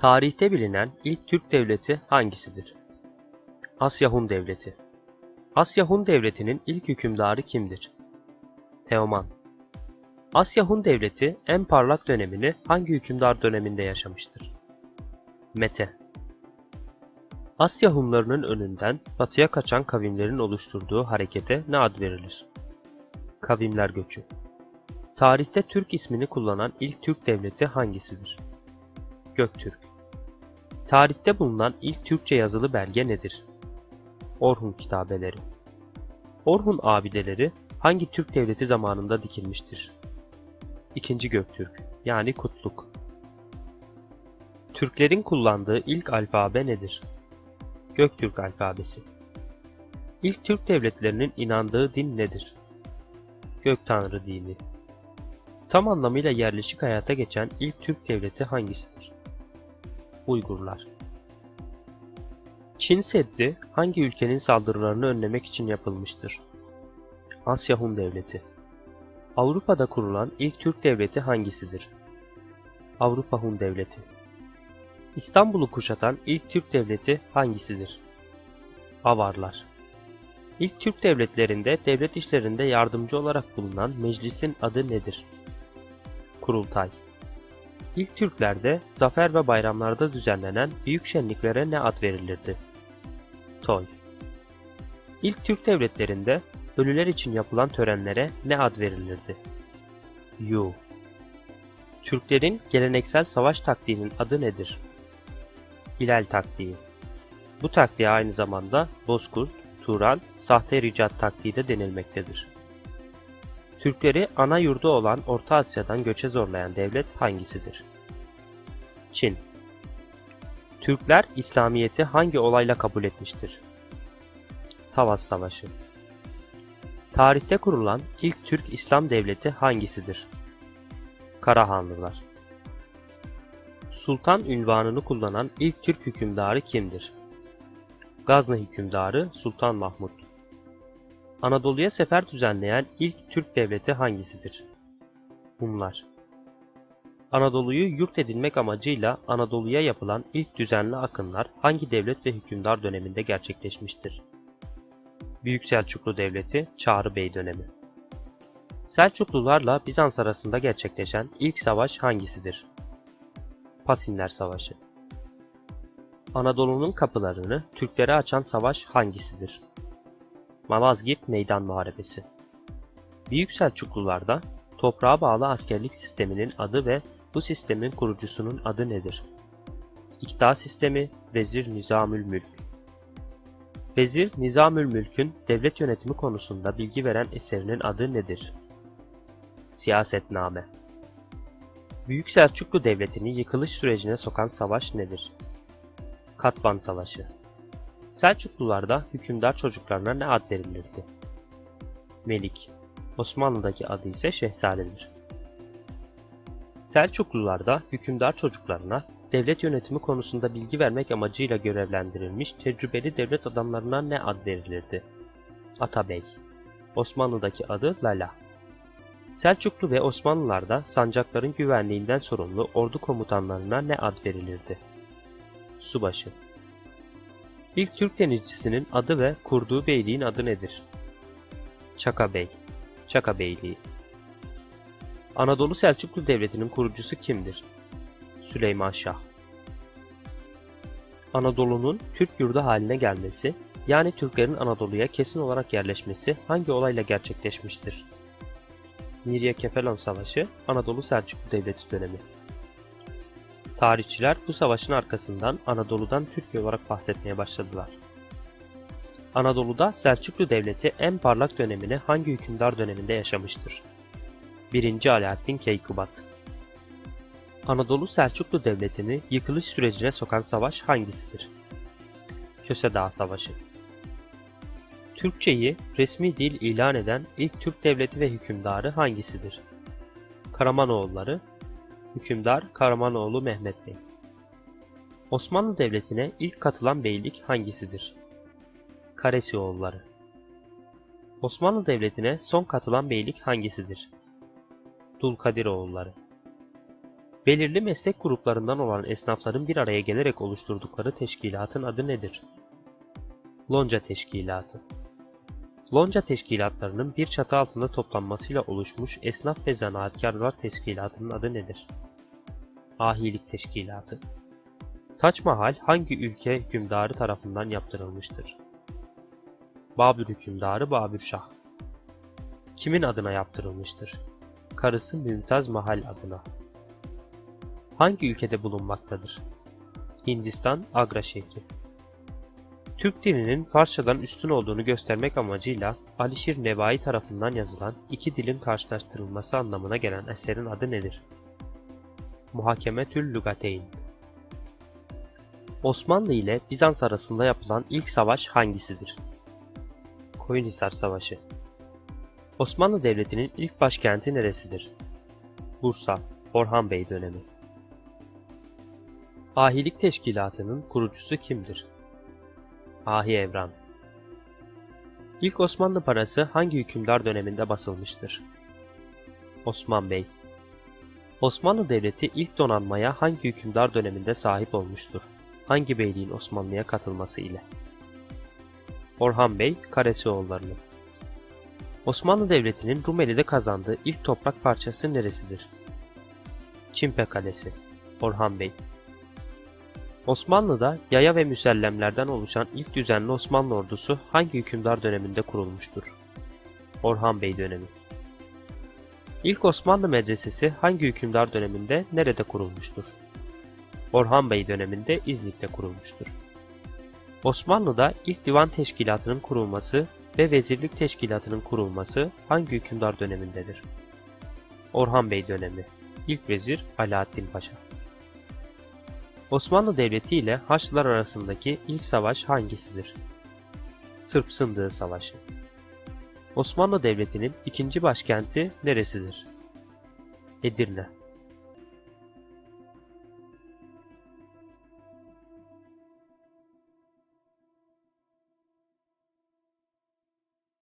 Tarihte bilinen ilk Türk devleti hangisidir? Asya Hun Devleti. Asya Hun Devleti'nin ilk hükümdarı kimdir? Teoman. Asya Hun Devleti en parlak dönemini hangi hükümdar döneminde yaşamıştır? Mete. Asya Hunlarının önünden batıya kaçan kavimlerin oluşturduğu harekete ne ad verilir? Kavimler göçü. Tarihte Türk ismini kullanan ilk Türk devleti hangisidir? Göktürk. Tarihte bulunan ilk Türkçe yazılı belge nedir? Orhun kitabeleri. Orhun abideleri hangi Türk devleti zamanında dikilmiştir? İkinci Göktürk yani Kutluk. Türklerin kullandığı ilk alfabe nedir? Göktürk alfabesi. İlk Türk devletlerinin inandığı din nedir? Gök Tanrı dini. Tam anlamıyla yerleşik hayata geçen ilk Türk devleti hangisidir? Uygurlar. Çin Seddi hangi ülkenin saldırılarını önlemek için yapılmıştır? Asya Hun Devleti. Avrupa'da kurulan ilk Türk devleti hangisidir? Avrupa Hun Devleti. İstanbul'u kuşatan ilk Türk devleti hangisidir? Avarlar. İlk Türk devletlerinde devlet işlerinde yardımcı olarak bulunan meclisin adı nedir? Kurultay. İlk Türklerde zafer ve bayramlarda düzenlenen büyük şenliklere ne ad verilirdi? Toy. İlk Türk devletlerinde ölüler için yapılan törenlere ne ad verilirdi? Yu. Türklerin geleneksel savaş taktiğinin adı nedir? Hilal taktiği. Bu taktiğe aynı zamanda Bozkurt, Turan, sahte ricat taktiği de denilmektedir. Türkleri ana yurdu olan Orta Asya'dan göçe zorlayan devlet hangisidir? Çin. Türkler İslamiyet'i hangi olayla kabul etmiştir? Tavas Savaşı. Tarihte kurulan ilk Türk İslam devleti hangisidir? Karahanlılar. Sultan ünvanını kullanan ilk Türk hükümdarı kimdir? Gazne hükümdarı Sultan Mahmut. Anadolu'ya sefer düzenleyen ilk Türk devleti hangisidir? Hunlar. Anadolu'yu yurt edinmek amacıyla Anadolu'ya yapılan ilk düzenli akınlar hangi devlet ve hükümdar döneminde gerçekleşmiştir? Büyük Selçuklu Devleti Çağrı Bey dönemi. Selçuklularla Bizans arasında gerçekleşen ilk savaş hangisidir? Pasinler Savaşı. Anadolu'nun kapılarını Türklere açan savaş hangisidir? Malazgirt Meydan Muharebesi. Büyük Selçuklularda toprağa bağlı askerlik sisteminin adı ve bu sistemin kurucusunun adı nedir? İktidar sistemi Vezir Nizamül Mülk. Vezir Nizamül Mülk'ün devlet yönetimi konusunda bilgi veren eserinin adı nedir? Siyasetname. Büyük Selçuklu Devleti'ni yıkılış sürecine sokan savaş nedir? Katvan Savaşı. Selçuklularda hükümdar çocuklarına ne ad verilirdi? Melik. Osmanlı'daki adı ise şehzadedir. Selçuklularda hükümdar çocuklarına devlet yönetimi konusunda bilgi vermek amacıyla görevlendirilmiş tecrübeli devlet adamlarına ne ad verilirdi? Atabey. Osmanlı'daki adı Lala. Selçuklu ve Osmanlılarda sancakların güvenliğinden sorumlu ordu komutanlarına ne ad verilirdi? Subaşı. İlk Türk denizcisinin adı ve kurduğu beyliğin adı nedir? Çaka Bey. Çaka Beyliği. Anadolu Selçuklu Devleti'nin kurucusu kimdir? Süleyman Şah. Anadolu'nun Türk yurdu haline gelmesi, yani Türklerin Anadolu'ya kesin olarak yerleşmesi hangi olayla gerçekleşmiştir? Mirya Kefelon Savaşı, Anadolu Selçuklu Devleti dönemi. Tarihçiler bu savaşın arkasından Anadolu'dan Türkiye olarak bahsetmeye başladılar. Anadolu'da Selçuklu Devleti en parlak dönemini hangi hükümdar döneminde yaşamıştır? 1. Alaaddin Keykubat Anadolu Selçuklu Devleti'ni yıkılış sürecine sokan savaş hangisidir? Köse Dağı Savaşı Türkçeyi resmi dil ilan eden ilk Türk devleti ve hükümdarı hangisidir? Karamanoğulları Hükümdar Karamanoğlu Mehmet Bey Osmanlı Devleti'ne ilk katılan beylik hangisidir? Karesioğulları Osmanlı Devleti'ne son katılan beylik hangisidir? Dulkadiroğulları Belirli meslek gruplarından olan esnafların bir araya gelerek oluşturdukları teşkilatın adı nedir? Lonca Teşkilatı Lonca teşkilatlarının bir çatı altında toplanmasıyla oluşmuş esnaf ve zanaatkarlar teşkilatının adı nedir? Ahilik Teşkilatı Taç Mahal hangi ülke hükümdarı tarafından yaptırılmıştır? Babür hükümdarı Babür Şah Kimin adına yaptırılmıştır? Karısı Mümtaz Mahal adına. Hangi ülkede bulunmaktadır? Hindistan Agra şehri. Türk dilinin Farsçadan üstün olduğunu göstermek amacıyla Alişir Nevai tarafından yazılan iki dilin karşılaştırılması anlamına gelen eserin adı nedir? Muhakemetül Lugateyn Osmanlı ile Bizans arasında yapılan ilk savaş hangisidir? Koyunhisar Savaşı Osmanlı Devleti'nin ilk başkenti neresidir? Bursa, Orhan Bey dönemi. Ahilik Teşkilatı'nın kurucusu kimdir? Ahi Evran. İlk Osmanlı parası hangi hükümdar döneminde basılmıştır? Osman Bey. Osmanlı Devleti ilk donanmaya hangi hükümdar döneminde sahip olmuştur? Hangi beyliğin Osmanlı'ya katılması ile? Orhan Bey, Karesioğulları'nın. Osmanlı Devleti'nin Rumeli'de kazandığı ilk toprak parçası neresidir? Çimpe Kalesi, Orhan Bey. Osmanlı'da yaya ve müsellemlerden oluşan ilk düzenli Osmanlı ordusu hangi hükümdar döneminde kurulmuştur? Orhan Bey dönemi. İlk Osmanlı medresesi hangi hükümdar döneminde nerede kurulmuştur? Orhan Bey döneminde İznik'te kurulmuştur. Osmanlı'da ilk divan teşkilatının kurulması ve vezirlik teşkilatının kurulması hangi hükümdar dönemindedir? Orhan Bey dönemi. İlk vezir Alaaddin Paşa. Osmanlı Devleti ile Haçlılar arasındaki ilk savaş hangisidir? Sırp Sındığı Savaşı. Osmanlı Devleti'nin ikinci başkenti neresidir? Edirne.